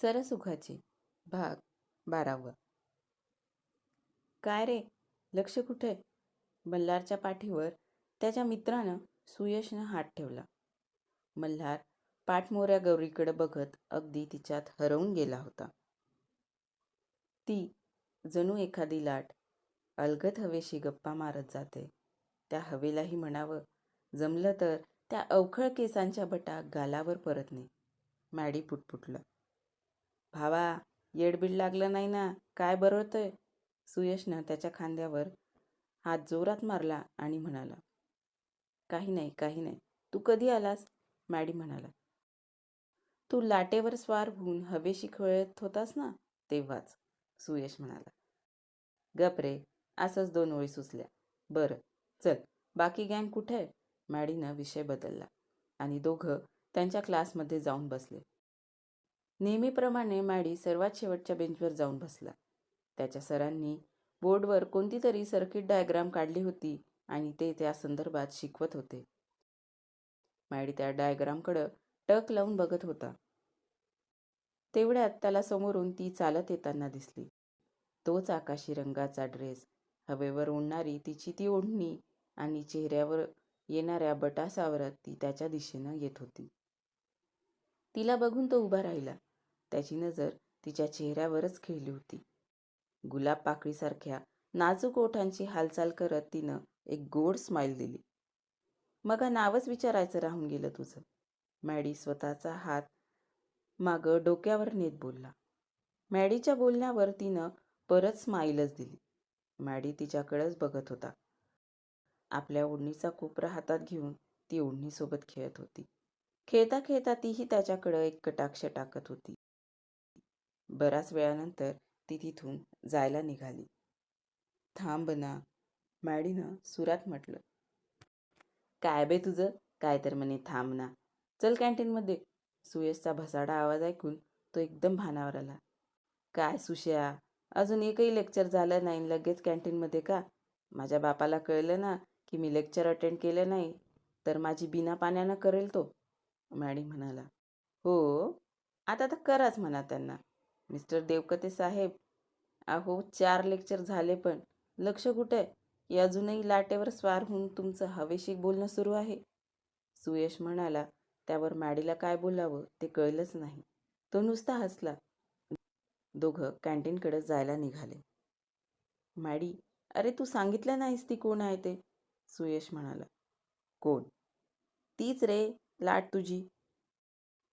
सरसुखाचे भाग बारावा. काय रे? लक्ष कुठे? मल्हारच्या पाठीवर त्याच्या मित्रानं सुयशनं हात ठेवला. मल्हार पाठमोऱ्या गौरीकडे बघत अगदी तिच्यात हरवून गेला होता. ती जणू एखादी लाट अलगत हवेशी गप्पा मारत जाते. त्या हवेलाही म्हणावं जमलं तर त्या अवखळ केसांच्या बटा गालावर परतणे मॅडी पुटपुटलं. भावा येडबीड लागलं नाही ना? काय बरवतोय? सुयशनं त्याच्या खांद्यावर हात जोरात मारला आणि म्हणाला काही नाही काही नाही. तू कधी आलास? मॅडी म्हणाला तू लाटेवर स्वार होऊन हवेशी खेळत होतास ना तेव्हाच. सुयश म्हणाला गप रे असंच दोन ओळी सुचल्या. बरं चल बाकी गँग कुठे? आहे मॅडीनं विषय बदलला आणि दोघं त्यांच्या क्लासमध्ये जाऊन बसले. नेहमीप्रमाणे मॅडी सर्वात शेवटच्या बेंचवर जाऊन बसला. त्याच्या सरांनी बोर्डवर कोणती तरी सर्किट डायग्राम काढली होती आणि ते त्या संदर्भात शिकवत होते. मॅडी त्या डायग्रामकडं टक लावून बघत होता. तेवढ्यात त्याला समोरून ती चालत येताना दिसली. तोच आकाशी रंगाचा ड्रेस हवेवर उडणारी तिची ती ओढणी आणि चेहऱ्यावर येणाऱ्या बटासावरत ती त्याच्या दिशेनं येत होती. तिला बघून तो उभा राहिला. त्याची नजर तिच्या चेहऱ्यावरच खेळली होती. गुलाब पाकळीसारख्या नाजूक ओठांची हालचाल करत तिनं एक गोड स्माईल दिली. मग नावच विचारायचं राहून गेलं तुझं. मॅडी स्वतःचा हात मागं डोक्यावर नेत बोलला. मॅडीच्या बोलण्यावर तिनं परत स्माईलच दिली. मॅडी तिच्याकडंच बघत होता. आपल्या ओढणीचा कोपरा हातात घेऊन ती ओढणीसोबत खेळत होती. खेळता खेळता तीही त्याच्याकडं एक कटाक्ष टाकत होती. बराच वेळानंतर ती तिथून जायला निघाली. थांब ना मॅडीनं सुरात म्हटलं. काय बे तुझं? काय तर म्हणे थांब ना. चल कॅन्टीनमध्ये. सुयशचा भसाडा आवाज ऐकून तो एकदम भानावर आला. काय सुशया अजून एकही लेक्चर झालं नाही लगेच कॅन्टीनमध्ये का? माझ्या बापाला कळलं ना की मी लेक्चर अटेंड केलं नाही तर माझी बिना पाण्यानं करेल तो. मॅडी म्हणाला. हो? आता तर कराच म्हणा त्यांना. मिस्टर देवकते साहेब. अहो चार लेक्चर झाले पण. लक्ष कुठे अजूनही लाटेवर स्वार होऊन तुमचं हवेशी बोलणं सुरू आहे? सुयश म्हणाला त्यावर मॅडीला काय बोलावं ते कळलंच नाही. तो नुसता हसला. दोघं कॅन्टीनकडे जायला निघाले. मॅडी अरे तू सांगितलं नाहीस ती कोण आहे ते? सुयश म्हणाला. कोण? तीच रे लाट तुझी.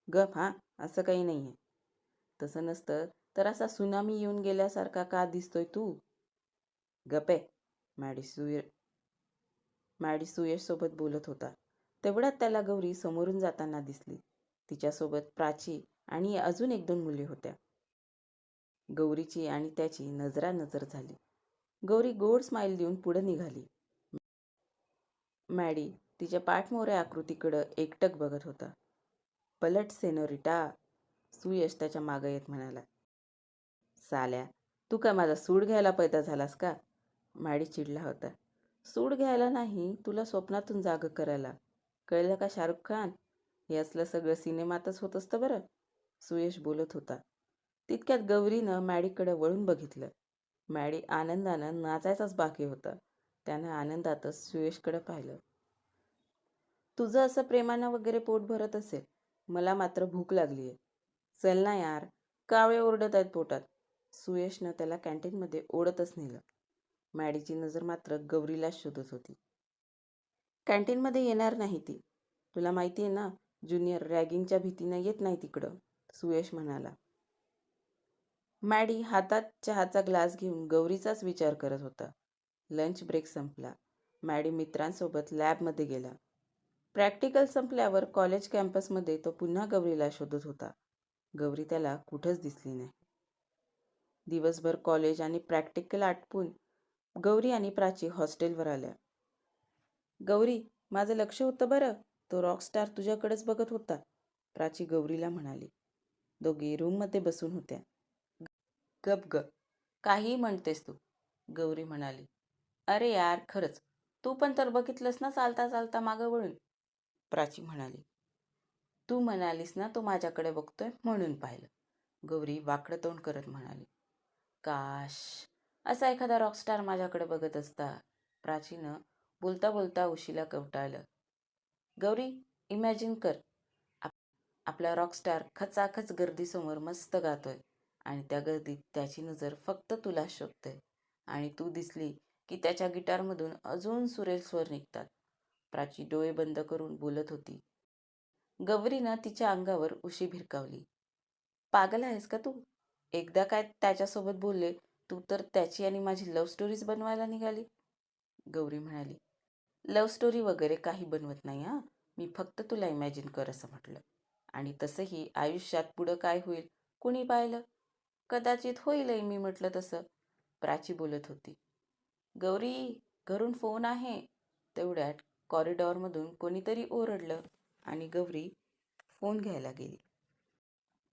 गप हा असं काही नाही आहे तसं नसतं तर असा सुनामी येऊन गेल्यासारखा का दिसतोय तू? गपे मॅडी सुय मॅडी सोबत बोलत होता. तेवढ्यात त्याला गौरी समोरून जाताना दिसली. तिच्यासोबत प्राची आणि अजून एक दोन मुले होत्या. गौरीची आणि त्याची नजरानजर झाली. गौरी गोड स्माईल देऊन पुढे निघाली. मॅडी तिच्या पाठमोऱ्या आकृतीकडं एकटक बघत होता. पलट सेनोरिटा सुयश त्याच्या मागं येत म्हणाला. साल्या तू काय माझा सूड घ्यायला पैदा झालास का? मॅडी चिडला होता. सूड घ्यायला नाही तुला स्वप्नातून जाग करायला. कळलं का शाहरुख खान? हे असलं सगळं सिनेमातच होत असतं बरं सुयश बोलत होता. तितक्यात गौरीनं मॅडीकडे वळून बघितलं. मॅडी आनंदानं नाचायचाच बाकी होता. त्यानं आनंदातच सुयशकडे पाहिलं. तुझं असं प्रेमानं वगैरे पोट भरत असेल मला मात्र भूक लागली आहे चल ना यार. कावळे ओरडत आहेत पोटात. सुयशनं त्याला कॅन्टीनमध्ये ओढतच नेलं. मॅडीची नजर मात्र गौरीला शोधत होती. कॅन्टीनमध्ये येणार नाही ती. तुला माहिती आहे ना ज्युनियर रॅगिंगच्या भीतीनं येत नाही तिकडं सुयश म्हणाला. मॅडी हातात चहाचा ग्लास घेऊन गौरीचाच विचार करत होता. लंच ब्रेक संपला. मॅडी मित्रांसोबत लॅबमध्ये गेला. प्रॅक्टिकल संपल्यावर कॉलेज कॅम्पसमध्ये तो पुन्हा गौरीला शोधत होता. गौरी त्याला कुठंच दिसली नाही. दिवसभर कॉलेज आणि प्रॅक्टिकल आटपून गौरी आणि प्राची हॉस्टेलवर आल्या. गौरी माझं लक्ष होतं बरं. तो रॉकस्टार तुझ्याकडेच बघत होता. प्राची गौरीला म्हणाली. दोघी रूममध्ये बसून होत्या. गप ग काही म्हणतेस तू गौरी म्हणाली. अरे यार खरंच. तू पण तर बघितलंस ना चालता चालता मागं वळून. प्राची म्हणाली. तू म्हणालीस ना तो माझ्याकडे बघतोय म्हणून पाहिलं. गौरी वाकडं तोंड करत म्हणाली काश असा एखादा रॉकस्टार माझ्याकडे बघत असता. प्राचीनं बोलता बोलता उशीला कवटाळलं गौरी इमॅजिन कर आप आपला रॉकस्टार खचाखच गर्दीसमोर मस्त गातोय आणि त्या गर्दीत त्याची नजर फक्त तुला शोधते आणि तू दिसली की त्याच्या गिटारमधून अजून सुरेल स्वर निघतात. प्राची डोळे बंद करून बोलत होती गौरीनं तिच्या अंगावर उशी भिरकावली. पागल आहेस का तू? एकदा काय त्याच्यासोबत बोलले तू तर त्याची आणि माझी लव्ह स्टोरीज बनवायला निघाली. गौरी म्हणाली लव्ह स्टोरी वगैरे काही बनवत नाही हां. मी फक्त तुला इमॅजिन कर असं म्हटलं. आणि तसंही आयुष्यात पुढं काय होईल कुणी पाहिलं? कदाचित होईलही मी म्हटलं तसं. प्राची बोलत होती गौरी घरून फोन आहे. तेवढ्यात कॉरिडॉरमधून कोणीतरी ओरडलं आणि गौरी फोन घ्यायला गेली.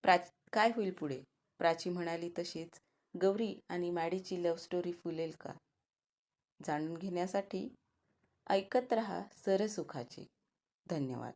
प्राची काय होईल पुढे? प्राची म्हणाली तशीच गौरी आणि मॅडीची लव्ह स्टोरी फुलेल का? जाणून घेण्यासाठी ऐकत रहा सरसुखाची. धन्यवाद.